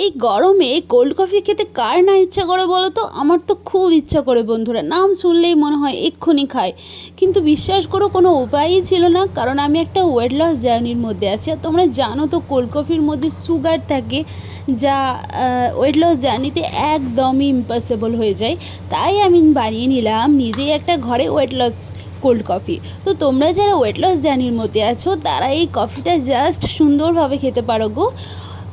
এই গরমে cold coffee খেতে কার না ইচ্ছা করে বলো তো আমার তো খুব ইচ্ছা করে বন্ধুরা, নাম শুনলেই মনে হয় এক্ষুনি খাই। কিন্তু বিশ্বাস করো, কোনো উপায়ই ছিল না, কারণ আমি একটা ওয়েট লস জার্নির মধ্যে আছি। আর তোমরা জানো তো কোল্ড কফির মধ্যে সুগার থাকে, যা ওয়েট লস জার্নিতে একদমই ইম্পসিবল হয়ে যায়। তাই আমি বানিয়ে নিলাম নিজেই একটা ঘরে ওয়েট লস কোল্ড কফি তো তোমরা যারা ওয়েট লস জার্নির মধ্যে আছো, তারা এই কফিটা জাস্ট সুন্দরভাবে খেতে পারো গো।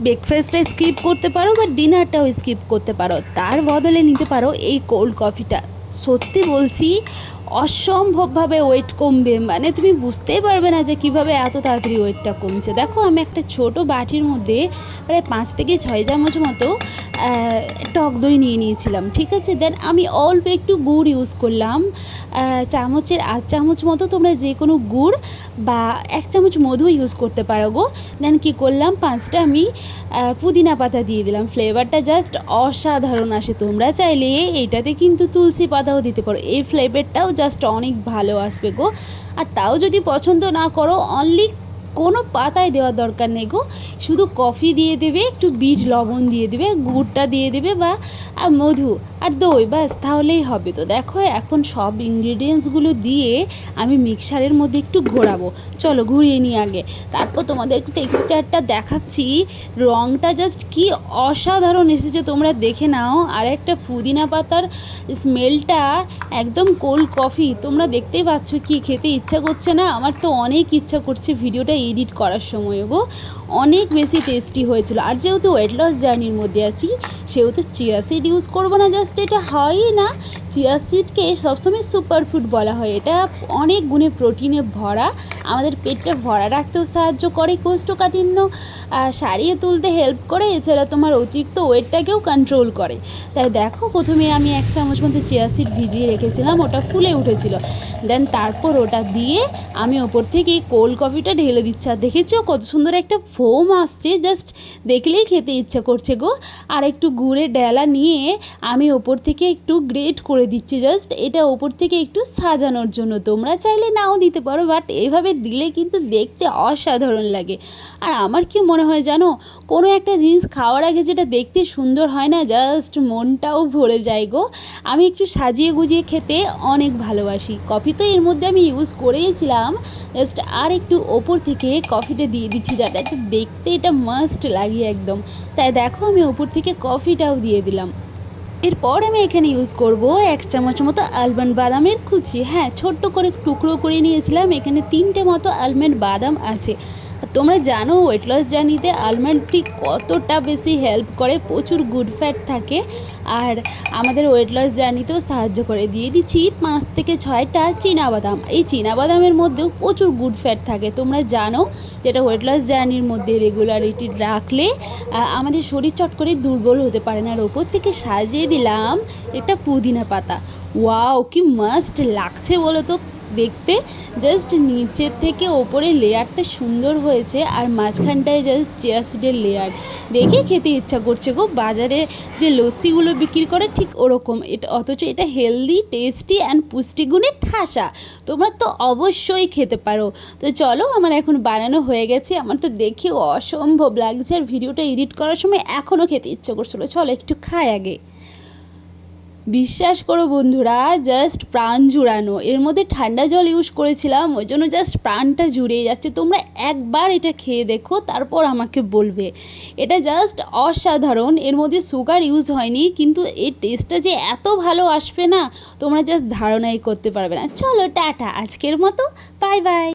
ব্রেকফাস্টটা স্কিপ করতে পারো বা ডিনারটাও স্কিপ করতে পারো। তার বদলে নিতে পারো এই কোল্ড কফিটা সত্যি বলছি অসম্ভবভাবে ওয়েট কমবে। মানে তুমি বুঝতেই পারবে না যে কীভাবে এত তাড়াতাড়ি ওয়েটটা কমছে। দেখো, আমি একটা ছোট বাটির মধ্যে প্রায় পাঁচ থেকে ছয় চামচ মতো টক দই নিয়ে নিয়েছিলাম, ঠিক আছে? দেন আমি অল্প একটু গুড় ইউজ করলাম। চামচের আধ চামচ মতো তোমরা যে কোনো গুড় বা এক চামচ মধু ইউজ করতে পারো গো। দেন কী করলাম? পাঁচটা আমি পুদিনা পাতা দিয়ে দিলাম। ফ্লেভারটা জাস্ট অসাধারণ আসে। তোমরা চাইলে এইটাতে কিন্তু তুলসী পাতাও দিতে পারো। এই ফ্লেভারটাও জাস্ট অনেক ভালো আসবে গো। আর তাও যদি পছন্দ না করো অনলি কোনো পাতায় দেওয়ার দরকার নেই গো। শুধু কফি দিয়ে দেবে, একটু বীজ, লবণ দিয়ে দেবে, গুড়টা দিয়ে দেবে বা মধু আর দই, ব্যাস, তাহলেই হবে তো। দেখো, এখন সব ইনগ্রিডিয়েন্টসগুলো দিয়ে আমি মিক্সারের মধ্যে একটু ঘোরাবো। চলো, ঘুরিয়ে নিই আগে। তারপর তোমাদের টেক্সচারটা দেখাচ্ছি। রঙটা জাস্ট কি অসাধারণ এসেছে, তোমরা দেখে নাও। আর একটা পুদিনা পাতার স্মেলটা একদম কোল্ড কফি তোমরা দেখতেই পাচ্ছ কি খেতে ইচ্ছা করছে না? আমার তো অনেক ইচ্ছা করছে ভিডিওটা এডিট করার সময় গো, অনেক বেশি টেস্টি হয়েছিল। আর যেহেতু ওয়েট লস জার্নির মধ্যে আছি, সেহেতু চিয়া সিড ইউজ করব না জাস্ট এটা হয়ই না। চিয়া সিডকে সবসময় সুপার ফুড বলা হয়। এটা অনেক গুণে প্রোটিনে ভরা। আমাদের পেটটা ভরা রাখতেও সাহায্য করে, কোষ্ঠকাঠিন্য সারিয়ে তুলতে হেল্প করে। এছাড়া তোমার অতিরিক্ত ওয়েটটাকেও কন্ট্রোল করে। তাই দেখো, প্রথমে আমি এক চামচ মতো চিয়া সিড ভিজিয়ে রেখেছিলাম, ওটা ফুলে উঠেছিল। দেন তারপর ওটা দিয়ে আমি ওপর থেকে কোল্ড কফিটা ঢেলে দিচ্ছি। আর দেখেছ, কত সুন্দর একটা ফোম আসছে জাস্ট দেখলেই খেতে ইচ্ছা করছে গো। আর একটু গুড়ের ডেলা নিয়ে আমি ওপর থেকে একটু গ্রেট করে দিচ্ছি জাস্ট এটা ওপর থেকে একটু সাজানোর জন্য। তোমরা চাইলে নাও দিতে পারো বাট এভাবে দিলে কিন্তু দেখতে অসাধারণ লাগে। আর আমার কি মনে হয় জানো, কোনো একটা জিনিস খাওয়ার আগে যেটা দেখতে সুন্দর হয় না জাস্ট মনটাও ভরে যায় গো। আমি একটু সাজিয়ে গুজিয়ে খেতে অনেক ভালোবাসি। কফি তো এর মধ্যে আমি ইউজ করেইছিলাম জাস্ট আর একটু ওপর থেকে কফিটা দিয়ে দিচ্ছি, যাতে একটু দেখতে এটা মাস্ট লাগে একদম। তাই দেখো আমি ওপর থেকে কফিটাও দিয়ে দিলাম। এরপর আমি এখানে ইউজ করব এক চামচ মতো আলমন্ড বাদামের কুচি। হ্যাঁ ছোট্ট করে টুকরো করে নিয়েছিলাম। এখানে তিনটে মতো আলমন্ড বাদাম আছে। তোমরা জানো ওয়েট লস জার্নিতে আলমন্ড ঠিক কতটা বেশি হেল্প করে? প্রচুর গুড ফ্যাট থাকে আর আমাদের ওয়েট লস জার্নিতেও সাহায্য করে। দিয়ে দিচ্ছি পাঁচ থেকে ছয়টা বাদাম এই বাদামের মধ্যেও প্রচুর গুড ফ্যাট থাকে। তোমরা জানো যেটা ওয়েট লস জার্নির মধ্যে রেগুলারিটি রাখলে আমাদের শরীর চট করে দুর্বল হতে পারে না। আর ওপর থেকে সাজিয়ে দিলাম একটা পুদিনা পাতা। ওয়াও, কি মাস্ট লাগছে বলো তো? দেখতে জাস্ট নিচের থেকে ওপরে লেয়ারটা সুন্দর হয়েছে আর মাঝখানটায় জাস্ট চিয়া সিডের লেয়ার। দেখে খেতে ইচ্ছা করছে গো। বাজারে যে লস্যিগুলো বিক্রি করে ঠিক ওরকম। এটা অথচ এটা হেলদি টেস্টি অ্যান্ড পুষ্টিগুণে ঠাসা। তোমরা তো অবশ্যই খেতে পারো। তো চলো, আমার এখন বানানো হয়ে গেছে। আমার তো দেখে অসম্ভব লাগছে আর ভিডিওটা এডিট করার সময় এখনও খেতে ইচ্ছে করছিল। চলো, একটু খাই আগে। বিশ্বাস করো বন্ধুরা জাস্ট প্রাণ জুড়ানো। এর মধ্যে ঠান্ডা জল ইউজ করেছিলাম, ওই জন্য জাস্ট প্রাণটা জুড়িয়ে যাচ্ছে। তোমরা একবার এটা খেয়ে দেখো, তারপর আমাকে বলবে। এটা জাস্ট অসাধারণ, এর মধ্যে সুগার ইউজ হয়নি, কিন্তু এর টেস্টটা যে এত ভালো আসবে না, তোমরা জাস্ট ধারণাই করতে পারবে না। চলো, টাটা, আজকের মতো বাই বাই